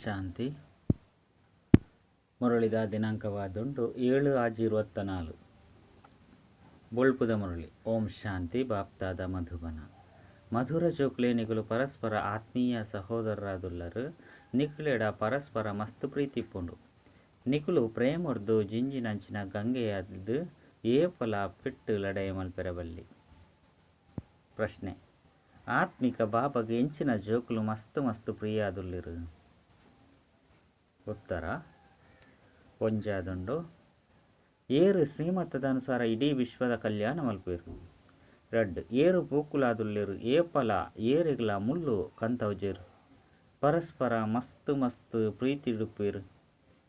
ಶಾಂತಿ. ಮುರಳಿದ ದಿನಾಂಕವಾದುಂಟು ಏಳು ಆಜಿ ಇರುವತ್ತ ನಾಲ್ಕು ಬೊಳ್ಪುದ ಮುರಳಿ. ಓಂ ಶಾಂತಿ, ಬಾಪ್ತಾದ ಮಧುಬನ. ಮಧುರ ಜೋಕ್ಲೆ ಪರಸ್ಪರ ಆತ್ಮೀಯ ಸಹೋದರರಾದುಲ್ಲರು ನಿಖಿಳೆಡ ಪರಸ್ಪರ ಮಸ್ತ್ ಪ್ರೀತಿಪ್ಪುಂಡು ನಿಖುಲು ಪ್ರೇಮರ್ದು ಜಿಂಜಿನಂಚಿನ ಗಂಗೆಯಾದ್ದು ಏಪಲ ಪಿಟ್ಟು ಲಡೆಯ ಮಲ್ಪೆರಬಲ್ಲಿ ಪ್ರಶ್ನೆ. ಆತ್ಮಿಕ ಬಾಬಗೆ ಎಂಚಿನ ಜೋಕುಲು ಮಸ್ತ್ ಮಸ್ತ್ ಪ್ರಿಯಾದುಲ್ಲಿರು. ಉತ್ತರ. ಒಂಜಾದುಂಡು ಏರು ಶ್ರೀಮತದ ಅನುಸಾರ ಇಡೀ ವಿಶ್ವದ ಕಲ್ಯಾಣ ಮಲ್ಪೇರು ರಡ್ ಏರು ಪೂಕುಲಾದುಲ್ಲಿರು ಏಪಲ ಏರಿಗ್ಲ ಮುಳ್ಳು ಕಂತವಜೇರು. ಪರಸ್ಪರ ಮಸ್ತ್ ಮಸ್ತ್ ಪ್ರೀತಿಡುಪ್ಪೇರು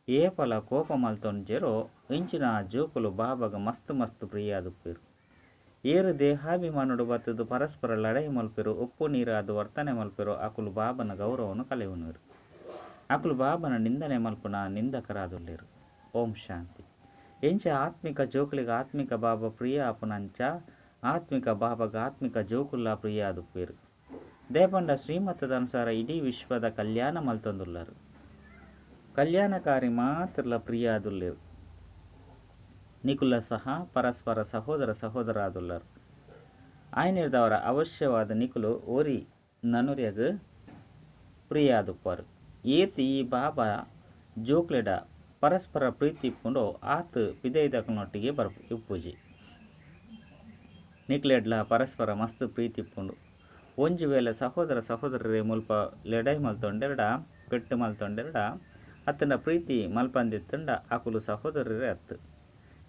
ಏಪಲ ಕೋಪ ಮಲ್ತೊಂಜೆರೋ, ಇಂಚಿನ ಜೋಕುಲು ಬಾಬಗ ಮಸ್ತ್ ಮಸ್ತ್ ಪ್ರಿಯಾದುಪ್ಪೇರು ಏರು ದೇಹಾಭಿಮಾನುಡು ಬತ್ತದು ಪರಸ್ಪರ ಲಡೈ ಮಲ್ಪೆರು ಉಪ್ಪು ನೀರಾದು ವರ್ತನೆ ಮಲ್ಪೆರು ಅಕುಲು ಬಾಬನ ಗೌರವವನ್ನು ಕಲೆಯುವರು ಅಕುಲು ಬಾಬನ ನಿಂದನೆ ಮಲ್ಪುನ ನಿಂದಕರಾದುಲ್ಲೇರು ಓಂ ಶಾಂತಿ. ಎಂಚ ಆತ್ಮಿಕ ಜೋಕುಲಿಗ ಆತ್ಮಿಕ ಬಾಬ ಪ್ರಿಯ ಅಪುನಂಚ ಆತ್ಮಿಕ ಬಾಬಗ ಆತ್ಮಿಕ ಜೋಕುಲ್ಲ ಪ್ರಿಯ ಆದುಪ್ಪೇರು ದೇಪಂಡ ಶ್ರೀಮತದ ಅನುಸಾರ ಇಡೀ ವಿಶ್ವದ ಕಲ್ಯಾಣ ಮಲ್ತೊಂದುಲ್ಲರು ಕಲ್ಯಾಣಕಾರಿ ಮಾತ್ರಲ ಪ್ರಿಯ ಆದುಲ್ಲೇರು ನಿಕುಲ ಸಹ ಪರಸ್ಪರ ಸಹೋದರ ಸಹೋದರಾದುಲ್ಲರು ಆಯ್ನಿರ್ದವರ ಅವಶ್ಯವಾದ ನಿಕುಲು ಓರಿ ನನುರ್ಯಗ್ ಪ್ರಿಯಾದುಪ್ಪರು ಏತಿ ಈ ಬಾಬಾ ಜೋಕ್ಲೆಡ ಪರಸ್ಪರ ಪ್ರೀತಿ ಇಪ್ಪುಂಡು ಆತ್ ಪಿದೈದಕನೊಟ್ಟಿಗೆ ಬರ್ ಇಪ್ಪುಜಿ ನಿಕ್ಲೆಡ್ಲ ಪರಸ್ಪರ ಮಸ್ತ್ ಪ್ರೀತಿ ಇಪ್ಪುಂಡು ಒಂಜಿ ವೇಳೆ ಸಹೋದರ ಸಹೋದರರೇ ಮುಲ್ಪ ಲೆಡೈ ಮಲ್ತೊಂಡೆರಡ ಪೆಟ್ಟು ಮಲ್ತೊಂಡೆರಡ ಅತ್ತನ ಪ್ರೀತಿ ಮಲ್ಪಂದಿತ್ತಂಡ ಅಕುಲು ಸಹೋದರರೇ ಅತ್ತು.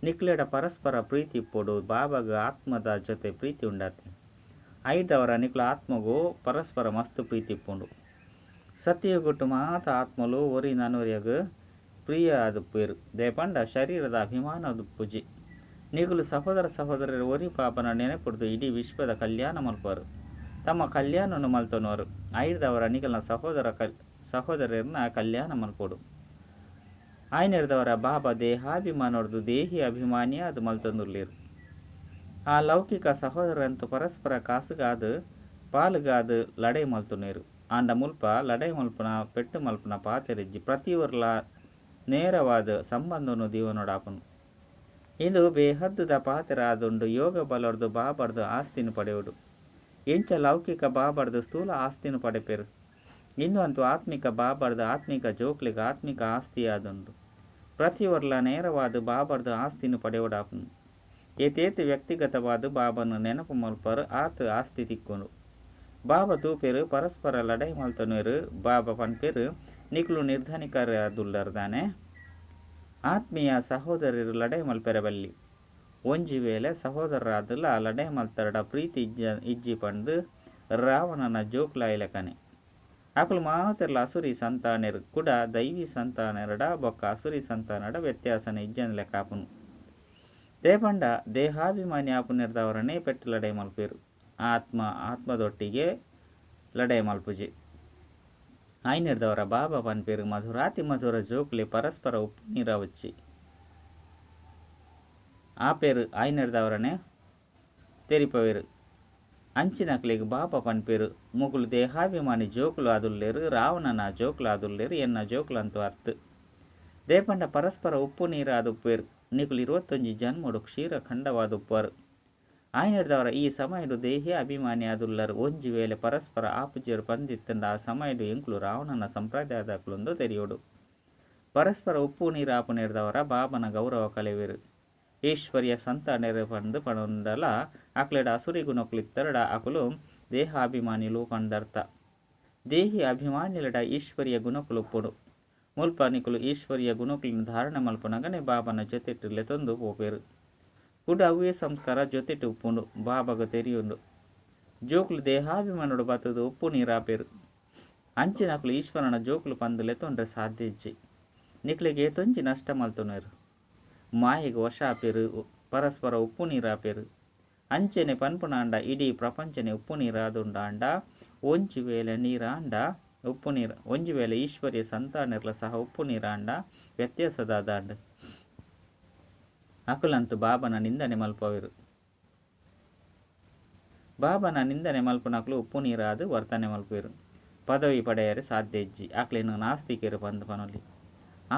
ನಿಕ್ಲೆಡ ಪರಸ್ಪರ ಪ್ರೀತಿ ಇಪ್ಪುಡು ಬಾಬಾಗ ಆತ್ಮದ ಜೊತೆ ಪ್ರೀತಿ ಉಂಡಾತಿ ಐದವರ ನಿಕ್ಲ ಆತ್ಮಗೂ ಪರಸ್ಪರ ಮಸ್ತ್ ಪ್ರೀತಿ ಇಪ್ಪುಂಡು ಸತ್ಯಗೊಟ್ಟು ಮಾತ ಆತ್ಮಲು ಒರಿ ನನುರ್ಯಗ ಪ್ರಿಯ ಅದು ಪೇರು ಶರೀರದ ಅಭಿಮಾನದ ಪೂಜೆ ನೀಗಲು ಸಹೋದರ ಸಹೋದರರ ಒರಿ ಪಾಪನ ನೆನಪುಡ್ದು ಇಡೀ ವಿಶ್ವದ ಕಲ್ಯಾಣ ಮಲ್ಪರು ತಮ್ಮ ಕಲ್ಯಾಣವನ್ನು ಮಲ್ತನವರು ಐದವರ ನಿಗಲ್ನ ಸಹೋದರ ಕಲ್ ಸಹೋದರರನ್ನ ಕಲ್ಯಾಣ ಮಲ್ಪೋಡು. ಆಯ್ನಿರ್ದವರ ಬಾಬ ದೇಹಾಭಿಮಾನೋರ್ದು ದೇಹಿ ಅಭಿಮಾನಿಯ ಅದು ಮಲ್ತಂದುರ್ಲಿರು. ಆ ಲೌಕಿಕ ಸಹೋದರಂತೂ ಪರಸ್ಪರ ಕಾಸುಗಾದು, ಪಾಲುಗಾದು ಲಡೈ ಮಲ್ತುನೇರು. ಆಂಡ ಮುಲ್ಪ, ಲಡೈ ಮಲ್ಪುನ, ಪೆಟ್ಟು ಮಲ್ಪುನ, ಪಾತೆರಿಜ್ಜಿ ಪ್ರತಿಯೊರ್ಲ ನೇರವಾದ ಸಂಬಂಧವನ್ನು ದೀವನೊಡಾಪನು ಇದು ಬೇಹದ್ದುದ ಪಾತೆರ ಆದುಂಡು ಯೋಗ ಬಲರ್ದು ಬಾಬರ್ದು ಆಸ್ತಿನ ಪಡೆಯುವುದು ಇಂಚ ಲೌಕಿಕ ಬಾಬರ್ದು ಸ್ಥೂಲ ಆಸ್ತಿನ ಪಡೆಪೇರು. ಇಂದು ಅಂತೂ ಆತ್ಮಿಕ ಬಾಬರ್ದು ಆತ್ಮಿಕ ಜೋಕ್ಲಿಗ ಆತ್ಮಿಕ ಆಸ್ತಿ ಆದುಂಡು ಪ್ರತಿಯೊರ್ಲ ನೇರವಾದ ಬಾಬರ್ದು ಆಸ್ತಿನ ಪಡೆಯುವುದಾಪನು ಏತೇತು ವ್ಯಕ್ತಿಗತವಾದ ಬಾಬನ್ನು ನೆನಪು ಮಲ್ಪರು ಆತ ಆಸ್ತಿ ತಿಕ್ಕೊಂಡು ತೂಪೇರು ಪರಸ್ಪರ ಲಡೈ ಮಲ್ತನೂರು ಬಾಬಾ ಪನ್ಪೇರು ನಿಕ್ಲು ನಿರ್ಧನಿಕರಾದುಲ್ಲರ್ದಾನೆ ಆತ್ಮೀಯ ಸಹೋದರರು ಲಡೈ ಮಲ್ಪೆರಬಲ್ಲಿ ಒಂಜಿ ವೇಳೆ ಸಹೋದರರಾದುಲ್ಲ ಲಡೈ ಮಲ್ತರಡ ಪ್ರೀತಿ ಇಜ್ಜ, ಇಜ್ಜಿ ಪಂದು ರಾವಣನ ಜೋಕ್ಲಾಯಿಲಕನೆ ಅಕುಲು ಮಾತಿರ್ಲ ಅಸುರಿ ಸಂತಾನೆರು, ಕೂಡ ದೈವಿ ಸಂತಾನೆರಡ, ಬೊಕ್ಕ ಅಸುರಿ ಸಂತಾನಡ ವ್ಯತ್ಯಾಸನ ಇಜ್ಜನ ಲೆಕ್ಕಾಪುನು ದೇಪಂಡ ದೇಹಾಭಿಮಾನಿ ಆಪುನಿರ್ದವರನ್ನೇ ಪೆಟ್ಟು ಲಡೈ ಮಲ್ಪೇರು. ಆತ್ಮ, ಆತ್ಮದೊಟ್ಟಿಗೆ ಲಡೆ ಮಲ್ಪುಜಿ. ಆಯ್ನಿರ್ದವರ ಬಾಬಾ ಪನ್ಪೇರು, ಮಧುರಾತಿ ಮಧುರ ಜೋಕ್ಲಿ, ಪರಸ್ಪರ ಉಪ್ಪು ನೀರಾವುಚ್ಚಿ. ಆ ಪೇರು ಆಯ್ನಿಡ್ದವರನೇ ತೆರಿಪವೇರು. ಅಂಚಿನಕ್ಲಿಗೆ ಬಾಬಾ ಪನ್ಪೇರು ಮುಗುಲು ದೇಹಾಭಿಮಾನಿ ಜೋಕುಲು ಅದುಲ್ಲೇರು, ರಾವಣನ ಜೋಕ್ಲು ಅದುಲ್ಲೇರು, ಎನ್ನ ಜೋಕ್ಲು ಅಂತೂ ಅರ್ಥ ದೇಪಂಡ ಪರಸ್ಪರ ಉಪ್ಪು ನೀರಾದುಪ್ಪೇರು ನಿಕುಲು ಇರುವತ್ತೊಂಜಿ ಜನ್ಮಡು ಕ್ಷೀರ ಖಂಡವಾದುಪ್ಪರು ಆಯ್ನದವರ ಈ ಸಮಯಡು ದೇಹಿ ಅಭಿಮಾನಿ ಅದುಲ್ಲರು ಒಂಜಿ ವೇಳೆ ಪರಸ್ಪರ ಆಪುಜಿಯರು ಪಂದಿತ್ತಂಡ ಆ ಸಮಯಡು ಎಂಕ್ಲು ರಾವಣನ ಸಂಪ್ರದಾಯದಕ್ಕಲೊಂದು ತೆರೆಯೋಡು. ಪರಸ್ಪರ ಉಪ್ಪು ನೀರು ಆಪುನಿರ್ದವರ ಬಾಬನ ಗೌರವ ಕಲೆವೇರು. ಈಶ್ವರ್ಯ ನೆರೆ ಪಂದು ಪಣೊಂದಲ ಅಕ್ಲೆಡ ಅಸುರಿ ಗುಣಕ್ಲಿತ್ತರಡ ಅಕುಲು ದೇಹಾಭಿಮಾನಿಲು ಪಂದರ್ಥ ದೇಹಿ ಅಭಿಮಾನಿಲಡ ಈಶ್ವರ್ಯ ಗುಣಕುಲು ಮುಲ್ಪನಿಕುಲು ಮುಲ್ಪ ನಿಕುಲು ಈಶ್ವರ್ಯ ಗುಣಕುಲಿನ ಧಾರಣ ಮಲ್ಪನಗನೆ ಬಾಬನ ಜೊತೆಟ್ಟಿರ್ಲೆ ತಂದು ಪೋಪೇರು. ಕೂಡ ಅವೇ ಸಂಸ್ಕಾರ ಜೊತೆಟ್ಟು ಉಪ್ಪುಂಡು, ಬಾಬಗ ತೆರಿಯುಂಡು. ಜೋಕುಲು ದೇಹಾಭಿಮಾನುಡು ಬತ್ತದು ಉಪ್ಪು ನೀರಾಪೇರು. ಅಂಚಿನಕುಲು ಈಶ್ವರನ ಜೋಕುಲು ಪಂದಲೆ ತೊಂಡ್ರೆ ಸಾಧ್ಯ ಇಜ್ಜಿ ನಿಕ್ಲಿಗೆ ತೊಂಜಿ ನಷ್ಟ ಮಲ್ತುನೇರು. ಮಾಯಿಗೆ ವಶ ಆಪೇರು, ಪರಸ್ಪರ ಉಪ್ಪು ನೀರಾಪೇರು. ಅಂಚೆನೆ ಪನ್ಪುನಾಂಡ ಇಡೀ ಪ್ರಪಂಚನೆ ಉಪ್ಪು ನೀರಾದುಂಡ ಅಂಡ, ಒಂಜಿ ವೇಲೆ ಈಶ್ವರ್ಯ ನೀರ ಸಹ ಉಪ್ಪು ನೀರ ಒಂಜಿ ವೇಳೆ ಈಶ್ವರ್ಯ ಸಂತಾನಿರ್ಲ ಸಹ ಉಪ್ಪು ನೀರ ಅಂಡ ವ್ಯತ್ಯಾಸದಾದ ಅಂಡ ಅಕುಲಂತು ಬಾಬನ ನಿಂದನೆ ಮಲ್ಪವಿರು. ಬಾಬನ ನಿಂದನೆ ಮಲ್ಪುನಕ್ಲು ಉಪ್ಪು ನೀರಾದು ವರ್ತನೆ ಮಲ್ಪಿರು ಪದವಿ ಪಡೆಯರೆ ಸಾಧ್ಯ ಇಜ್ಜಿ ಆಕ್ಲೇನು ನಾಸ್ತಿಕರು ಬಂದು ಪನೊಲಿ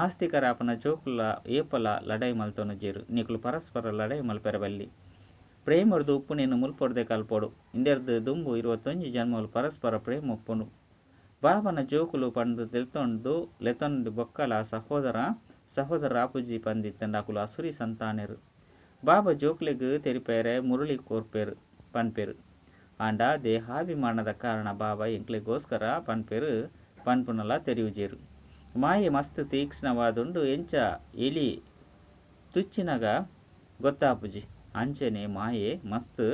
ಆಸ್ತಿಕರ ಅಪನ ಜೋಕುಲ ಏಪಲ ಲಡೈ ಮಲ್ತೊನು ಜೇರು. ನಿಕುಲು ಪರಸ್ಪರ ಲಡೈ ಮಲ್ಪೆರಬಲ್ಲಿ. ಪ್ರೇಮರದು ಉಪ್ಪು ನೀನು ಮುಲ್ಪೊಡ್ದೆ ಕಲ್ಪೊಡು. ಇಂದೆರ್ದು ದುಂಬು ಇರುವತ್ತೊಂಜಿ ಜನ್ಮಲು ಪರಸ್ಪರ ಪ್ರೇಮ ಒಪ್ಪುನು ಬಾಬನ ಜೋಕುಲು ಪಂದು ತೆಲ್ತೊಂಡು ಲೆತೊಂಡು ಬೊಕ್ಕಲ ಸಹೋದರ ಸಹೋದರ ಆಪುಜಿ ಪಂದಿತ್ತಂಡಾಕುಲು ಅಸುರಿ ಸಂತಾನೆರು. ಬಾಬಾ ಜೋಕ್ಲೆಗ್ ತೆರಿಪೇರೆ ಮುರುಳಿ ಕೋರ್ಪೇರು ಪನ್ಪೇರು. ಆಂಡ ದೇಹಾಭಿಮಾನದ ಕಾರಣ ಬಾಬಾ ಎಂಕ್ಲೆಗೋಸ್ಕರ ಪನ್ಪೇರು ಪನ್ಪುನಲ ತೆರೆಯುಜೇರು ಮಾಯೆ ಮಸ್ತ್ ತೀಕ್ಷ್ಣವಾದುಂಡು ಎಂಚ ಎಲಿ ತುಚ್ಚಿನಗ ಗೊತ್ತಾಪುಜಿ ಅಂಚನೆ ಮಾಯೆ ಮಸ್ತ್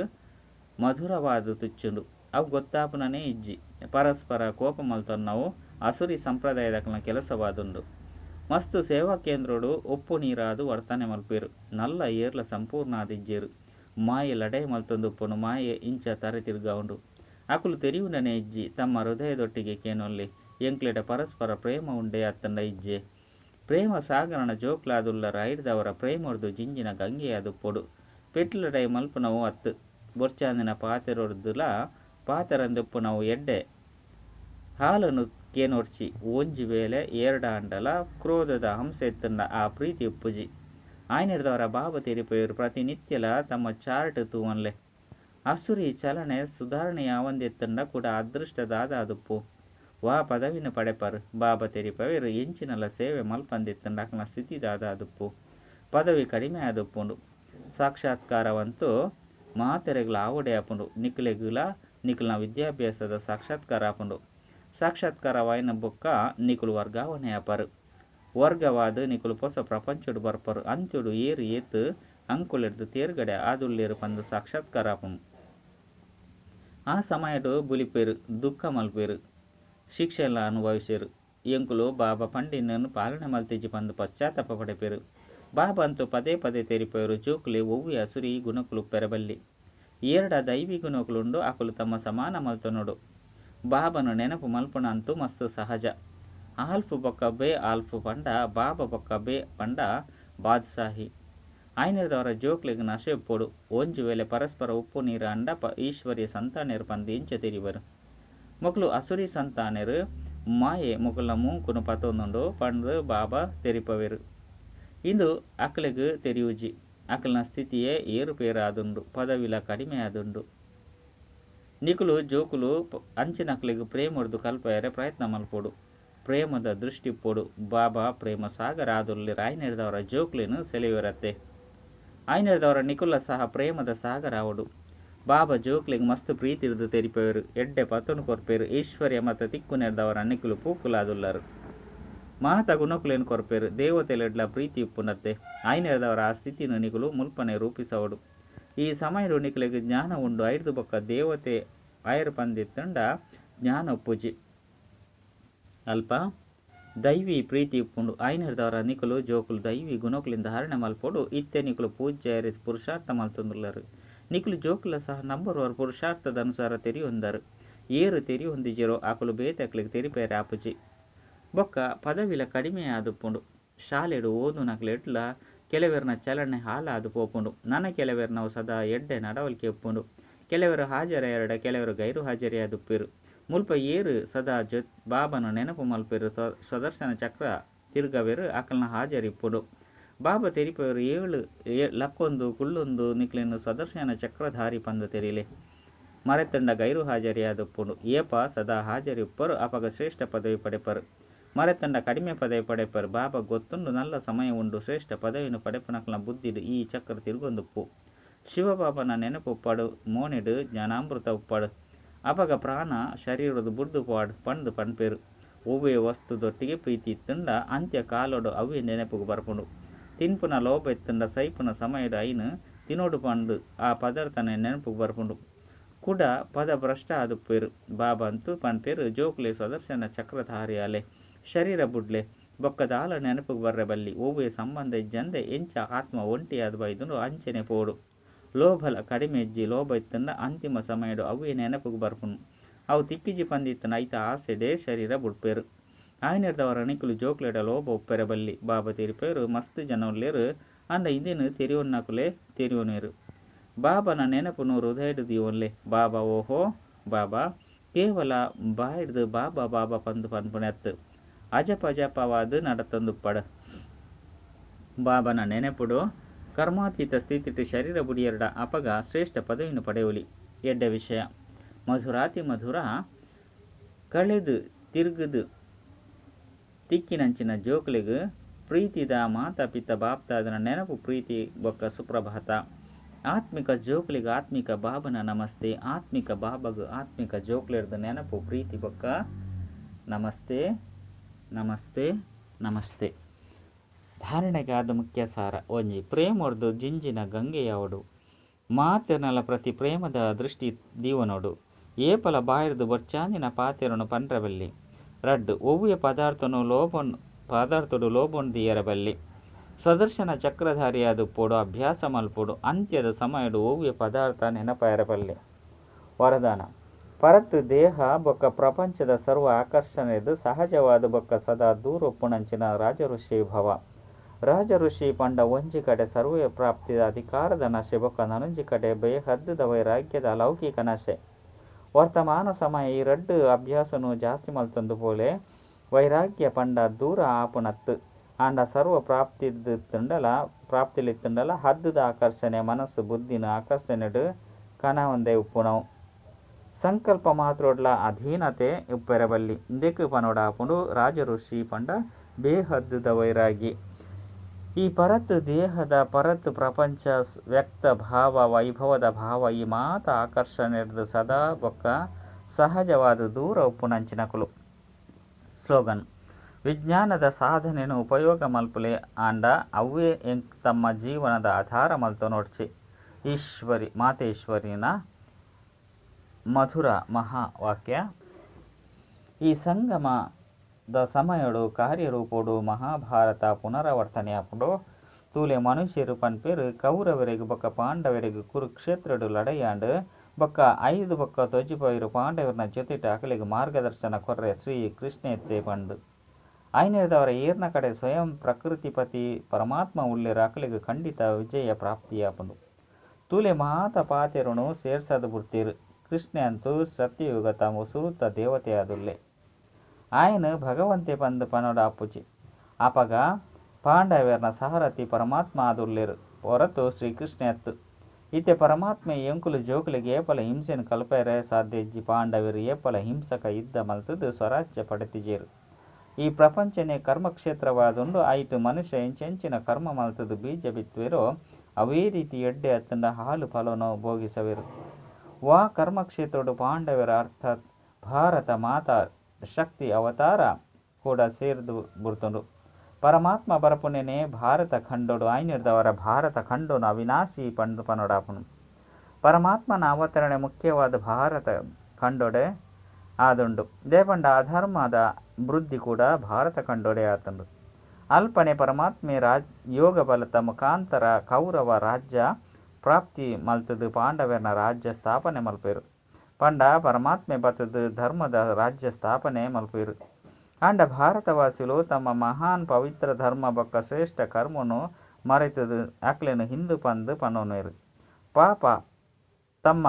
ಮಧುರವಾದ ತುಚ್ಚುಂಡು. ಅವು ಗೊತ್ತಾಪುನನೇ ಇಜ್ಜಿ. ಪರಸ್ಪರ ಕೋಪ ಮಲ್ತೊನ್ನವು ಅಸುರಿ ಸಂಪ್ರದಾಯದ ಕೆಲಸವಾದುಂಡು. ಮಸ್ತ್ ಸೇವಾ ಕೇಂದ್ರೋಡು ಉಪ್ಪು ನೀರಾದು ವರ್ತನೆ ಮಲ್ಪೇರು. ನಲ್ಲ ಏರ್ಲ ಸಂಪೂರ್ಣ ಆದಿಜ್ಜೇರು ಮಾಯೆ ಲಡೆ ಮಲ್ತೊಂದುಪ್ಪುನು ಮಾಯೆ ಇಂಚ ತರೆ ತಿರ್ಗವುಂಡು. ಅಕುಲು ತೆರಿಯುಂಡನೆ ಇಜ್ಜಿ, ತಮ್ಮ ಹೃದಯದೊಟ್ಟಿಗೆ ಕೇನೊಲ್ಲಿ. ಎಂಕ್ಲೆಡ ಪರಸ್ಪರ ಪ್ರೇಮ ಉಂಡೆ ಅತ್ತಂಡ ಇಜ್ಜೆ. ಪ್ರೇಮ ಸಾಗರಣ ಜೋಕ್ಲಾದುಲ್ಲ ಐಡ್ದವರ ಪ್ರೇಮರ್ದು ಜಿಂಜಿನ ಗಂಗೆಯಾದು ಪೊಡು. ಪೆಟ್ಲಡೈ ಮಲ್ಪುನವು ಅತ್ತು. ಬೊರ್ಚಾಂದಿನ ಪಾತೆರೊಡ್ದುಲ ಪಾತೆರಂದೆಪ್ಪುನವು ಎಡ್ಡೆ. ಹಾಲನ್ನು ಕೇನೊರ್ಚಿ ಒಂಜಿ ವೇಳೆ ಅಂಡಲ ಕ್ರೋಧದ ಹಂಸ ಎತ್ತಂಡ ಆ ಪ್ರೀತಿ ಉಪ್ಪುಜಿ. ಆಯ್ನಿಡ್ದವರ ಬಾಬ ತೆರಿಪೆಯರು ಪ್ರತಿನಿತ್ಯಲ ತಮ್ಮ ಚಾರ್ಟ್ ತೂವನ್ಲೆ. ಅಸುರಿ ಚಲನೆ ಸುಧಾರಣೆ ಒಂದೆತ್ತಂಡ ಕೂಡ ಅದೃಷ್ಟದಾದ ಅದುಪ್ಪು. ವಾ ಪದವಿನ ಪಡೆಪರ್, ಬಾಬ ತೆರಿಪವೆರು ಎಂಚಿನಲ ಸೇವೆ ಮಲ್ಪಂದಿತ್ತಂಡ ಅಕ್ನ ಸ್ಥಿತಿದಾದ ಅದುಪ್ಪು. ಪದವಿ ಕಡಿಮೆ ಆದುಪ್ಪುಂಡು. ಸಾಕ್ಷಾತ್ಕಾರವಂತೂ ಮಾತೆರೆಗ್ಲ ಆವಡೆ ಆಪುಂಡು ನಿಕ್ಲೆಗುಲ, ನಿಕ್ಲನ ವಿದ್ಯಾಭ್ಯಾಸದ ಸಾಕ್ಷಾತ್ಕಾರ ಆಪುಂಡು. ಸಾಕ್ಷಾತ್ಕಾರವಾಯಿನ ಬೊಕ್ಕ ನಿಕುಲು ವರ್ಗಾವಣೆ ಆಪರು ವರ್ಗವಾದ ನಿಕುಲು ಪೊಸ ಪ್ರಪಂಚಡು ಬರ್ಪರು. ಅಂತ್ಯುಡು ಏರು ಏತು ಅಂಕುಲೆಡ್ದು ತೇರ್ಗಡೆ ಆದುಲ್ಲೇರು ಪಂದು ಸಾಕ್ಷಾತ್ಕಾರ ಆ ಸಮಯಡು ಬುಲಿಪೇರು ದುಃಖ ಮಲ್ಪೇರು ಶಿಕ್ಷೆಲ್ಲ ಅನುಭವಿಸಿರು. ಎಂಕುಲು ಬಾಬಾ ಪಂಡಿನನ್ನು ಪಾಲನೆ ಮಲ್ತಿಜಿ ಪಂದು ಪಶ್ಚಾತ್ತಾಪ ಪಡೆಪೇರು. ಬಾಬಾ ಅಂತೂ ಪದೇ ಪದೇ ತೆರಿಪೇರು ಜೋಕುಲೆ ಒವ್ವಿ ಹಸುರಿ ಗುಣಕುಲು ಪೆರಬಲ್ಲಿ. ಎರಡ ದೈವಿ ಗುಣಕುಲುಂಡು ಅಕುಲು ತಮ್ಮ ಸಮಾನ ಮಲ್ತನೋಡು. ಬಾಬನು ನೆನಪು ಮಲ್ಪುನ ಅಂತೂ ಮಸ್ತ್ ಸಹಜ. ಆಲ್ಫು ಬೊಕ್ಕ ಬೇ, ಆಲ್ಫು ಪಂಡ ಬಾಬ ಬೊಕ್ಕ ಬೇ ಪಂಡ ಬಾದ್ಶಾಹಿ. ಆಯ್ನದವರ ಜೋಕ್ಲಿಗೆ ನಶೆ ಪೊಡು. ಒಂಜು ವೇಳೆ ಪರಸ್ಪರ ಉಪ್ಪು ನೀರು ಅಂಡ ಪ ಈಶ್ವರ್ಯ ಸಂತಾನೆರು ಪಂದಿ ಇಂಚ ತಿರಿವರು. ಮೊಕ್ಲು ಅಸುರಿ ಸಂತಾನೆರು ಮಾಯೆ ಮೊಗಲ ಮೂಂಕುನು ಪತೊಂದುಂಡು ಪಂಡ್ ಬಾಬಾ ತೆರಿಪವೆರು. ಇಂದು ಅಕ್ಲೆಗ್ ತೆರಿಯುಜಿ. ಅಕ್ಲನ ಸ್ಥಿತಿಯೇ ಏರುಪೇರಾದುಂಡು, ಪದವಿಲ ಕಡಿಮೆ ಆದುಂಡು ನಿಕುಲು ಜೋಕುಲು ಅಂಚಿನಕ್ಲೆಗ್ ಪ್ರೇಮರ್ದು ಕಲ್ಪಯರೆ ಪ್ರಯತ್ನ ಮಲ್ಪೋಡು. ಪ್ರೇಮದ ದೃಷ್ಟಿ ಪೋಡು. ಬಾಬಾ ಪ್ರೇಮ ಸಾಗರ ಆದುಲ್ಲಿ ರಾಯ್ನೆಡ್ದವರ ಜೋಕ್ಲಿನು ಸೆಳೆಯುವರತ್ತೆ ಆಯ್ನೆಡ್ದವರ ನಿಕುಲ ಸಹ ಪ್ರೇಮದ ಸಾಗರ ಅವಡು ಬಾಬಾ ಜೋಕ್ಲಿಗೆ ಮಸ್ತ್ ಪ್ರೀತಿ ಇರ್ದು ತೆರಿಪೇರು ಎಡ್ಡೆ ಪತ್ತನು ಕೊರ್ಪೇರು ಈಶ್ವರ್ಯ ಮತ್ತು ತಿಕ್ಕು ನೆಡ್ದವರ ನಿಕುಲು ಪೂಕುಲಾದುಲ್ಲರು. ಮಹತ ಗುಣಕುಲೇನು ಕೊರ್ಪೇರು ದೇವತೆಲೆಡ್ಲ ಪ್ರೀತಿ ಉಪ್ಪುನತ್ತೆ. ಆಯ್ನೆಡ್ದವರ ಆ ಸ್ಥಿತಿಯನ್ನು ನಿಕುಲು ಮುಲ್ಪನೆ ರೂಪಿಸವಡು. ಈ ಸಮಯಡು ನಿಕಲಿಗೆ ಜ್ಞಾನ ಉಂಡು ಐದು ಬೊಕ್ಕ ದೇವತೆ ಆಯರ್ ಪಂದಿತ್ತಂಡ ಜ್ಞಾನ ಪೂಜೆ. ಅಲ್ಪ ದೈವಿ ಪ್ರೀತಿ ಉಪ್ಪುಂಡು ಐನರ್ದವರ ನಿಕುಲು ಜೋಕುಲು ದೈವಿ ಗುಣಕುಲಿಂದ ಹರಣೆ ಮಲ್ಪೋಡು. ಇತ್ತೆ ನಿಕುಲು ಪೂಜ್ಯ ಪುರುಷಾರ್ಥ ಮಲ್ತೊಂದುಲ್ಲರು ನಿಕುಲು ಜೋಕುಲ ಸಹ ನಂಬರ್ವರ್ ಪುರುಷಾರ್ಥದ ಅನುಸಾರ ತೆರಿಯೊಂದರು. ಏರು ತೆರಿ ಹೊಂದಿಜಿರೋ, ಆಕಲು ಬೇತಕ್ಲಿಗೆ ತೆರಿಪೇರೆ ಆಪುಜಿ. ಬೊಕ್ಕ ಪದವಿಲ ಕಡಿಮೆ ಆದುಪ್ಪುಂಡು ಶಾಲೆಡು ಓದು ಕೆಲವೆರ್ನ ಚಲನೆ ಹಾಲಾದು ಪೋಪುಂಡು. ನನ್ನ ಕೆಲವೆರ್ನವು ಸದಾ ಎಡ್ಡೆ ನಡವಳಿಕೆ ಉಪ್ಪುಂಡು. ಕೆಲವರು ಹಾಜರ ಎರಡ, ಕೆಲವರು ಗೈರು ಹಾಜರಿಯಾದುಪ್ಪಿರು ಮುಲ್ಪ ಏರು ಸದಾ ಜೊ, ಬಾಬನ ನೆನಪು ಮಲ್ಪಿರು ಸದರ್ಶನ ಚಕ್ರ ತಿರುಗವೆರು ಅಕಲ್ನ ಹಾಜರಿಪ್ಪುಡು ಬಾಬ ತೆರಿಪವರು ಏಳು ಲಕ್ಕೊಂದು, ಕುಳ್ಳೊಂದು ನಿಕ್ಲೆನ್ನು ಸ್ವದರ್ಶನ ಚಕ್ರಧಾರಿ ಪಂದು ತೆರಿಲೆ. ಮರೆತಂಡ ಗೈರು ಹಾಜರಿಯಾದುಪ್ಪುಡು ಏಪ ಸದಾ ಹಾಜರಿ ಹಾಜರಿಪ್ಪರು ಅಪಗ ಶ್ರೇಷ್ಠ ಪದವಿ ಪಡೆಪರು. ಮರೆತಂಡ ಕಡಿಮೆ ಪದವಿ ಪಡೆಪರು ಬಾಬ ಗೊತ್ತುಂಡು ನಲ್ಲ ಸಮಯ ಉಂಡು. ಶ್ರೇಷ್ಠ ಪದವಿಯನ್ನು ಪಡೆಪನಕ್ಲ ಬುದ್ಧಿಡು. ಈ ಚಕ್ರ ತಿರುಗೊಂದುಪ್ಪು ಶಿವಬಾಬನ ನೆನಪು ಉಪ್ಪಡು ಮೋನಿಡು ಜ್ಞಾನಾಮೃತ ಉಪ್ಪಡು. ಅಪಗ ಪ್ರಾಣ ಶರೀರದ ಬುಡ್ದು ಪಾಡು. ಪಂಡು ಪಣ್ಪೇರು. ಒವ್ವೆ ವಸ್ತುದೊಟ್ಟಿಗೆ ಪ್ರೀತಿ ಇತ್ತುಂಡ. ಅಂತ್ಯ ಕಾಲೋಡು ಅವೇ ನೆನಪುಗು ಬರ್ಪುಂಡು. ತಿನ್ಪುನ ಲೋಪ ಎತ್ತುಂಡ ಸೈಪುನ ಸಮಯದ ಐನು ತಿನೋಡು ಪಂಡು. ಆ ಪದಾರ್ಥನ ನೆನಪುಗು ಬರ್ಪುಂಡು. ಕುಡ ಪದ ಭ್ರಷ್ಟ ಆದುಪ್ಪೇರು. ಬಾಬಾ ಬಾಬಂತು ಪಣ್ಪೇರು. ಜೋಕ್ಲೆ ಸ್ವದರ್ಶನ ಚಕ್ರಧಾರಿ ಅಲೆ ಶರೀರ ಬುಡ್ಲೆ, ಬೊಕ್ಕದ ಆಲ ಬರ್ರೆ ಬಲ್ಲಿ ಒವ್ವೆ ಸಂಬಂಧ ಇಜ್ಜಂದೆ, ಎಂಚ ಆತ್ಮ ಒಂಟಿ ಒಂಟಿಯಾದ ಬೈದುಂಡು ಅಂಚನೆ ಪೋಡು. ಲೋಭಲ ಕಡಿಮೆ ಇಜ್ಜಿ, ಲೋಭ ಇತ್ತನ್ನ ಅಂತಿಮ ಸಮಯಡು ಅವು ನೆನಪಿಗೆ ಬರ್ಪುನು ಅವು ತಿಕ್ಕಿಜಿ ಪಂದಿತ್ತನ ಐತ ಆಸೆಡೆ ಶರೀರ ಬುಡ್ಪೇರು ಆಯ್ನಿರ್ದವರ ಅಣಿಕುಲು ಜೋಕ್ಲೆಡ ಲೋಭ ಉಪ್ಪೆರೆ ಬಲ್ಲಿ, ಬಾಬಾ ತಿರುಪೇರು ಮಸ್ತ್ ಜನ ಅಂದ ಇಂದಿನ ತೆರಿಯೊನ್ನಕುಲೆ ತೆರಿಯೋನೇರು. ಬಾಬನ ನೆನಪು ಹೃದಯಡು ದೀವೊನ್ಲೆ, ಬಾಬಾ ಓಹೋ, ಬಾಬಾ, ಕೇವಲ ಬಾಯಿಡ್ದು ಬಾಬಾ ಬಾಬಾ ಪಂದು ಪನ್ಪುಣೆತ್ತು ಅಜಪ ನಡತಂದು ಪಡ. ಬಾಬನ ನೆನೆಪುಡು, ಕರ್ಮಾತೀತ ಸ್ಥಿತಿಟ್ಟು ಶರೀರ ಬುಡಿಯರಡ ಅಪಗ ಶ್ರೇಷ್ಠ ಪದವಿನ ಪಡೆಯುಲಿ. ಎಡ್ಡ ವಿಷಯ. ಮಧುರಾತಿ ಮಧುರ, ಕಳೆದು ತಿರುಗದು ತಿಕ್ಕಿನಂಚಿನ ಜೋಕ್ಲಿಗ್, ಪ್ರೀತಿದ ಮಾತಾ ಪಿತ ಬಾಪ್ತಾದನ ನೆನಪು ಪ್ರೀತಿ ಬೊಕ್ಕ ಸುಪ್ರಭಾತ. ಆತ್ಮಿಕ ಜೋಕ್ಲಿಗ ಆತ್ಮಿಕ ಬಾಬನ ನಮಸ್ತೆ, ಆತ್ಮಿಕ ಬಾಬಗ ಆತ್ಮಿಕ ಜೋಕ್ಲಿರ್ದ ನೆನಪು ಪ್ರೀತಿ ಬೊಕ್ಕ ನಮಸ್ತೆ. ನಮಸ್ತೆ ನಮಸ್ತೆ. ಧಾರಣೆಗಾದ ಮುಖ್ಯ ಸಾರ ಒಂಜಿ ಪ್ರೇಮೊರ್ದು ಜಿಂಜಿನ ಗಂಗೆಯವಡು ಮಾತೆನಲ ಪ್ರತಿ ಪ್ರೇಮದ ದೃಷ್ಟಿ ದೀವನೋಡು. ಏಪಲ ಬಾಯಿರ್ದು ಬರ್ಚಾಂದಿನ ಪಾತೆರನು ಪಂಡ್ರಬಲ್ಲಿ ರಡ್ ಒವ್ವಿಯ ಪದಾರ್ಥನು ಲೋಬನ್ ಪದಾರ್ಥಡು ಲೋಬೊನ್ ದಿಯರಬಲ್ಲಿ ಸದರ್ಶನ ಚಕ್ರಧಾರಿಯಾದ ಪೋಡು, ಅಭ್ಯಾಸ ಮಲ್ಪೋಡು, ಅಂತ್ಯದ ಸಮಯಡು ಓವ್ಯ ಪದಾರ್ಥ ನೆನಪಾಯಿರಬಲ್ಲಿ. ವರದಾನ ಪರತ್ತು ದೇಹ ಬೊಕ್ಕ ಪ್ರಪಂಚದ ಸರ್ವ ಆಕರ್ಷಣೆದು ಸಹಜವಾದ ಬೊಕ್ಕ ಸದಾ ದೂರು ಪುಣಂಚಿನ ರಾಜಋಷಿ ಭವ. ರಾಜಋಷಿ ಪಂಡ ಒಂಜಿ ಕಡೆ ಸರ್ವ ಪ್ರಾಪ್ತಿದ ಅಧಿಕಾರದ ನಶೆ ಬೊಕ್ಕ ನನೊಂಜಿ ಕಡೆ ಬೇಹದ್ದದ ವೈರಾಗ್ಯದ ಲೌಕಿಕ ನಶೆ. ವರ್ತಮಾನ ಸಮಯ ಈ ರಡ್ಡು ಅಭ್ಯಾಸನು ಜಾಸ್ತಿ ಮಲ್ತೊಂದು ಪೋಲೆ ವೈರಾಗ್ಯ ಪಂಡ ದೂರ ಆಪುನತ್ತು ಆಂಡ ಸರ್ವ ಪ್ರಾಪ್ತಿದ್ದು ತುಂಡಲ ಪ್ರಾಪ್ತಿಲಿತ್ತುಂಡಲ ಹದ್ದದ ಆಕರ್ಷಣೆ ಮನಸ್ಸು ಬುದ್ಧಿನ ಆಕರ್ಷಣೆಡು ಕನ ಒಂದೇ ಉಪ್ಪುಣವು ಸಂಕಲ್ಪ ಮಾತ್ರೋಡ್ಲ ಅಧೀನತೆ ಇಂದೆಕ್ ಪನೋಡ ಆಪುಂಡು ರಾಜಋಷಿ ಪಂಡ ಬೇಹದ್ದುದ ವೈರಾಗಿ. ಈ ಪರತ್ ದೇಹದ ಪರತ್ ಪ್ರಪಂಚ ವ್ಯಕ್ತ ಭಾವ, ವೈಭವದ ಭಾವ, ಈ ಮಾತ ಆಕರ್ಷಣೆಡ್ದು ಸದಾ ಬೊಕ್ಕ ಸಹಜವಾದ ದೂರ ಉಪ್ಪುನಂಚಿನಕುಲು ಸ್ಲೋಗನ್, ವಿಜ್ಞಾನದ ಸಾಧನೆಯನ್ನು ಉಪಯೋಗ ಮಲ್ಪುಲೆ ಆಂಡ ಅವೇ ತಮ್ಮ ಜೀವನದ ಆಧಾರ ಮಲ್ತು ನೋಡ್ಚಿ ಈಶ್ವರಿ, ಮಾತೇಶ್ವರಿನ ಮಧುರ ಮಹಾವಾಕ್ಯ. ಈ ಸಂಗಮದ ಸಮಯಡು ಕಾರ್ಯರೂಪೋಡು ಮಹಾಭಾರತ ಪುನರಾವರ್ತನೆಯಾಪುಡು ತೂಲೆ ಮನುಷ್ಯರು ಪನ್ಪೇರು ಕೌರವರಿಗೆ ಬೊಕ್ಕ ಪಾಂಡವರಿಗೆ ಕುರುಕ್ಷೇತ್ರಡು ಲಡೆಯಾಂಡು. ಬೊಕ್ಕ ಐದು ಬೊಕ್ಕ ತೊಜಿಪೈರು ಪಾಂಡವರನ್ನ ಜೊತೆಟ ಅಕಲಿಗೆ ಮಾರ್ಗದರ್ಶನ ಕೊರ್ರೆ ಶ್ರೀ ಕೃಷ್ಣೆತ್ತೆ ಪಂಡು. ಐನೇದವರ ಏರ್ನ ಕಡೆ ಸ್ವಯಂ ಪ್ರಕೃತಿಪತಿ ಪರಮಾತ್ಮ ಉಳ್ಳಿರ ಅಕಲಿಗೆ ಖಂಡಿತ ವಿಜಯ ಪ್ರಾಪ್ತಿಯಾಪುಂಡು ತೂಲೆ ಮಾತ ಪಾತೆರನು ಸೇರ್ಸದು ಬುಡ್ತೀರು. ಕೃಷ್ಣ ಅಂತೂ ಸತ್ಯಯುಗ ತಮ್ಮ ಸುರುತ ದೇವತೆಯಾದುಲ್ಲೆ ఆయన ಭಗವಂತೆ ಪಂದು ಪನೋಡ ಅಪ್ಪುಚಿ ಅಪಗ ಪಾಂಡವ್ಯರ್ನ ಸಾರಥಿ ಪರಮಾತ್ಮ ಆದುಲ್ಲೆರು ಹೊರತು ಶ್ರೀಕೃಷ್ಣ ಎತ್ತು ಇತ್ತೆ ಪರಮಾತ್ಮ ಎಂಕುಲು ಜೋಕುಲಿಗೆ ಏಪಲ ಹಿಂಸೆನು ಕಲ್ಪೆರೆ ಸಾಧ್ಯ ಇಜ್ಜಿ ಪಾಂಡವರು ಏಪಲ ಹಿಂಸಕ ಯುದ್ಧ ಮಲ್ತದು ಸ್ವರಾಜ್ಯ ಪಡೆತಿಜೇರು ಈ ಪ್ರಪಂಚನೇ ಕರ್ಮಕ್ಷೇತ್ರವಾದುಂಡು ಆಯಿತು ಮನುಷ್ಯ ಎಂಚೆಂಚಿನ ಕರ್ಮ ಮಲ್ತದು ಬೀಜ ಬಿತ್ತುವಿರೋ ಅವೇ ರೀತಿ ಎಡ್ಡೆ ಅತ್ತಂಡ ಹಾಲು ಫಲನೋ ಭೋಗಿಸವಿರು ವಾ ಕರ್ಮಕ್ಷೇತ್ರಡು ಪಾಂಡವರ ಅರ್ಥಾತ್ ಭಾರತ ಮಾತಾ ಶಕ್ತಿ ಅವತಾರ ಕೂಡ ಸೇರಿದು ಬುಡ್ತುಂಡು ಪರಮಾತ್ಮ ಬರಪುನೇನೆ ಭಾರತ ಖಂಡೋಡು ಆಯ್ನಿರ್ದವರ ಭಾರತ ಖಂಡೋನು ಅವಿನಾಶಿ ಪಂಡು ಪನೋಡಾಪುನು ಪರಮಾತ್ಮನ ಅವತರಣೆ ಮುಖ್ಯವಾದ ಭಾರತ ಖಂಡೋಡೆ ಆದುಂಡು. ದೇಪಂಡ ಅಧರ್ಮದ ವೃದ್ಧಿ ಕೂಡ ಭಾರತ ಖಂಡೋಡೆ ಆತುಂಡು. ಅಲ್ಪನೆ ಪರಮಾತ್ಮೆ ರಾಜ್ ಯೋಗ ಬಲತ ಮುಖಾಂತರ ಕೌರವ ರಾಜ್ಯ ಪ್ರಾಪ್ತಿ ಮಲ್ತದು ಪಾಂಡವರನ ರಾಜ್ಯ ಸ್ಥಾಪನೆ ಮಲ್ಪೆರ್. ಪಂಡ ಪರಮಾತ್ಮೆ ಬತ್ತದು ಧರ್ಮದ ರಾಜ್ಯ ಸ್ಥಾಪನೆ ಮಲ್ಪೇರು. ಅಂಡ ಭಾರತವಾಸಿಲು ತಮ್ಮ ಮಹಾನ್ ಪವಿತ್ರ ಧರ್ಮ ಬೊಕ್ಕ ಶ್ರೇಷ್ಠ ಕರ್ಮನು ಮರೆತದು ಅಕ್ಲೆನು ಹಿಂದೂ ಪಂದು ಪನೋನೇರು. ಪಾಪ ತಮ್ಮ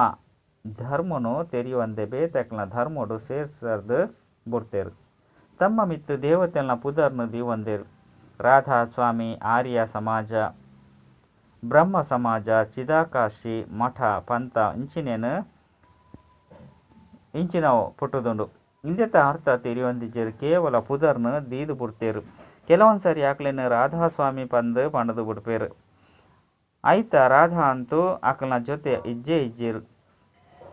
ಧರ್ಮನು ತೆರೆಯುವಂತೆ ಬೇತಕ್ಲ ಧರ್ಮಡು ಸೇರ್ಸರ್ದು ಬುಡ್ತೇರು. ತಮ್ಮ ಮಿತ್ತು ದೇವತೆಲ್ನ ಪುದರ್ನು ದೀವಂದೇರು ರಾಧಾ ಸ್ವಾಮಿ, ಆರ್ಯ ಸಮಾಜ ಬ್ರಹ್ಮ ಸಮಾಜ, ಚಿದಾಕಾಶಿ, ಮಠ, ಪಂಥ ಇಂಚಿನೇನು? ಇಂಚಿನವು ಪುಟ್ಟದುಂಡು. ಇಂದೆತ ಅರ್ಥ ತಿರಿಯೊಂದಿಜ್ಜರು ಕೇವಲ ಪುದರ್ನ ದೀದು ಬುಡ್ತೇರು ಕೆಲವೊಂದು ಸರಿ ರಾಧಾ ರಾಧಾಸ್ವಾಮಿ ಪಂದು ಪಂಡದು ಬಿಡ್ಪೇರು ಐತ ರಾಧಾ ಅಂತೂ ಆಕಲ್ನ ಜೊತೆ ಇಜ್ಜೆ ಇಜ್ಜಿರು.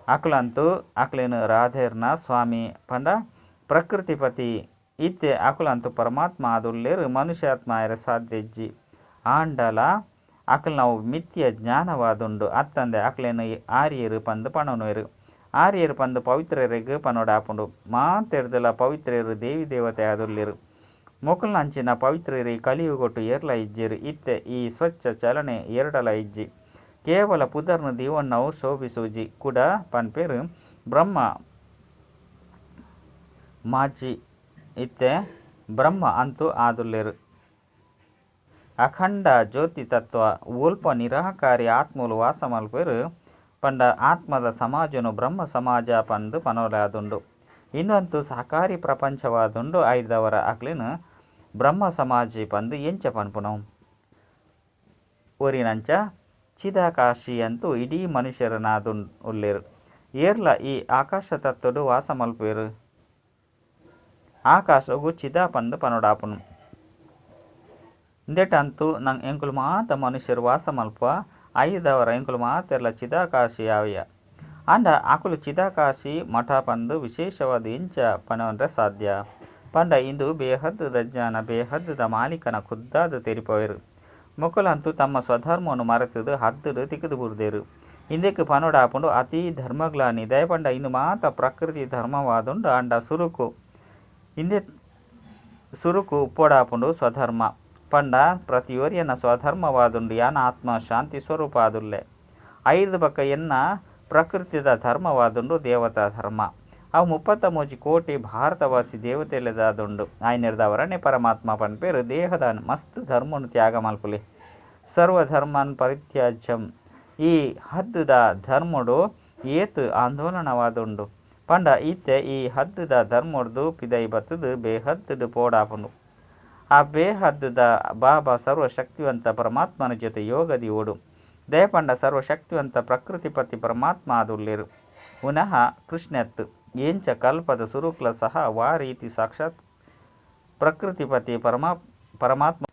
ಆಕಲಂತೂ ಆಕ್ಲೇನು ರಾಧೇರ್ನ ಸ್ವಾಮಿ ಪಂಡ ಪ್ರಕೃತಿಪತಿ. ಇತ್ತೆ ಆಕಲಂತೂ ಪರಮಾತ್ಮ ಆದುಲ್ಲೇರು ಮನುಷ್ಯಾತ್ಮ ಇರ ಸಾಧ್ಯ ಇಜ್ಜಿ. ಆಂಡಲ ಆಕಲ್ ನಾವು ಮಿಥ್ಯ ಜ್ಞಾನವಾದುಂಡು. ಅತ್ತಂದೆ ಆಕ್ಲೇನು ಆರ್ಯರು ಪಂದು ಪಣನುವೆರು ಆರ್ಯರು ಪಂದು ಪವಿತ್ರರಿಗೆ ಪನೋಡ ಆಪುಂಡು ಮಾತೆರ್ದಲ ಪವಿತ್ರರು ದೇವಿ ದೇವತೆ ಆದುರ್ಲಿರು. ಮೊಕಲ್ನ ಅಂಚಿನ ಪವಿತ್ರರಿ ಕಲಿಯುಗೊಟ್ಟು ಏರ್ಲ ಇಜ್ಜಿರು. ಇತ್ತೆ ಈ ಸ್ವಚ್ಛ ಚಲನೆ ಎರಡಲ ಇಜ್ಜಿ. ಕೇವಲ ಪುದರ್ನು ದೀವನ್ನವು ಶೋಭಿಸೂಜಿ. ಕೂಡ ಪನ್ಪೇರು ಬ್ರಹ್ಮ ಮಾಚಿ. ಇತ್ತೆ ಬ್ರಹ್ಮ ಅಂತೂ ಆದುಲ್ಲೇರು ಅಖಂಡ ಜ್ಯೋತಿ ತತ್ವ, ಉಲ್ಪ ನಿರಾಕಾರಿ ಆತ್ಮಲು ವಾಸ ಮಲ್ಪೇರು ಪಂಡ ಆತ್ಮದ ಸಮಾಜನು ಬ್ರಹ್ಮ ಸಮಾಜ ಪಂದು ಪನೋಲಾದುಂಡು ಇನ್ನೊಂದು ಸಹಕಾರಿ ಪ್ರಪಂಚವಾದುಂಡು ಐದವರ ಅಕ್ಲಿನ ಬ್ರಹ್ಮ ಸಮಾಜಿ ಪಂದು ಎಂಚ ಪನ್ಪುನವು ಊರಿನಂಚ ಚಿದಾಕಾಶಿ ಅಂತೂ ಇಡೀ ಮನುಷ್ಯರನಾದು ಉಳ್ಳೇರು ಏರ್ಲ ಈ ಆಕಾಶ ತತ್ವಡು ವಾಸ ಮಲ್ಪೇರು ಆಕಾಶವು ಚಿದಾ ಪಂದು ಪನೋಡಾಪುನು. ಇಂದೆಟಂತೂ ನಂಗ್ ಎಂಕುಲು ಮಾತ ಮನುಷ್ಯರು ವಾಸ ಮಲ್ಪ ಐದವರ ಎಂಕುಲು ಮಾತೆರ್ಲ ಚಿದಾಕಾಶಿ ಯಾವ್ಯ. ಅಂಡ ಆಕುಲು ಚಿದಾಕಾಶಿ ಮಠ ಪಂದು ವಿಶೇಷವಾದ ಇಂಚ ಪನವಂದ್ರೆ ಸಾಧ್ಯ. ಪಂಡ ಇಂದು ಬೇಹದ್ದದ ಜ್ಞಾನ, ಬೇಹದ್ದದ ಮಾಲೀಕನ ಖುದ್ದಾದ ತೆರಿಪವೆರು. ಮೊಕ್ಕಲಂತೂ ತಮ್ಮ ಸ್ವಧರ್ಮವನ್ನು ಮರೆತದು, ಹದ್ದದು ತಿಕ್ಕದು ಬುರ್ದೇರು ಇಂದಕ್ಕೆ ಪನೋಡಾಪುಂಡು ಅತಿ ಧರ್ಮಗ್ಲಾನಿ, ದಯಪಂಡ ಇಂದು ಮಾತ ಪ್ರಕೃತಿ ಧರ್ಮವಾದುಂಡು ಅಂಡ ಸುರುಕು. ಇಂದೆ ಸುರುಕು ಉಪ್ಪೋಡಾಪುಂಡು ಸ್ವಧರ್ಮ. ಪಂಡ ಪ್ರತಿಯೊರಿಯನ ಸ್ವಧರ್ಮವಾದುಂಡು ಯಾನ ಆತ್ಮ ಶಾಂತಿ ಸ್ವರೂಪ ಆದುಲ್ಲೆ ಐದು ಬಕ ಎನ್ನ ಪ್ರಕೃತಿದ ಧರ್ಮವಾದುಂಡು ದೇವತಾ ಧರ್ಮ. ಅವು ಮುಪ್ಪತ್ತ ಮೂಜಿ ಕೋಟಿ ಭಾರತವಾಸಿ ದೇವತೆಲೆದಾದುಂಡು. ಆಯ್ನಿರ್ದವರನೆ ಪರಮಾತ್ಮ ಪನ್ಪೇರು ದೇಹದ ಮಸ್ತ್ ಧರ್ಮನು ತ್ಯಾಗ ಮಲ್ಪುಲಿ ಸರ್ವಧರ್ಮನ್ ಪರಿತ್ಯಾಜ್ಯಂ. ಈ ಹದ್ದುದ ಧರ್ಮಡು ಏತು ಆಂದೋಲನವಾದುಂಡು. ಪಂಡ ಈತೆ ಈ ಹದ್ದುದ ಧರ್ಮಡ್ದು ಪಿದೈ ಬತ್ತದು ಬೇಹದ್ದುಡು ಪೋಡಾಪುಂಡು. ಆ ಬೇಹದ್ದದ ಬಾಬಾ ಸರ್ವಶಕ್ತಿವಂತ ಪರಮಾತ್ಮನ ಜೊತೆ ಯೋಗದಿ ಓಡು. ದಯಪಂಡ ಸರ್ವಶಕ್ತಿವಂತ ಪ್ರಕೃತಿಪತಿ ಪರಮಾತ್ಮ ಆದುಲ್ಲೇರು ಪುನಃ ಕೃಷ್ಣತ್ ಏಂಚ ಕಲ್ಪದ ಸುರುಕ್ಲ ಸಹ ವಾ ರೀತಿ ಸಾಕ್ಷಾತ್ ಪ್ರಕೃತಿಪತಿ ಪರಮಾ, ಪರಮಾತ್ಮ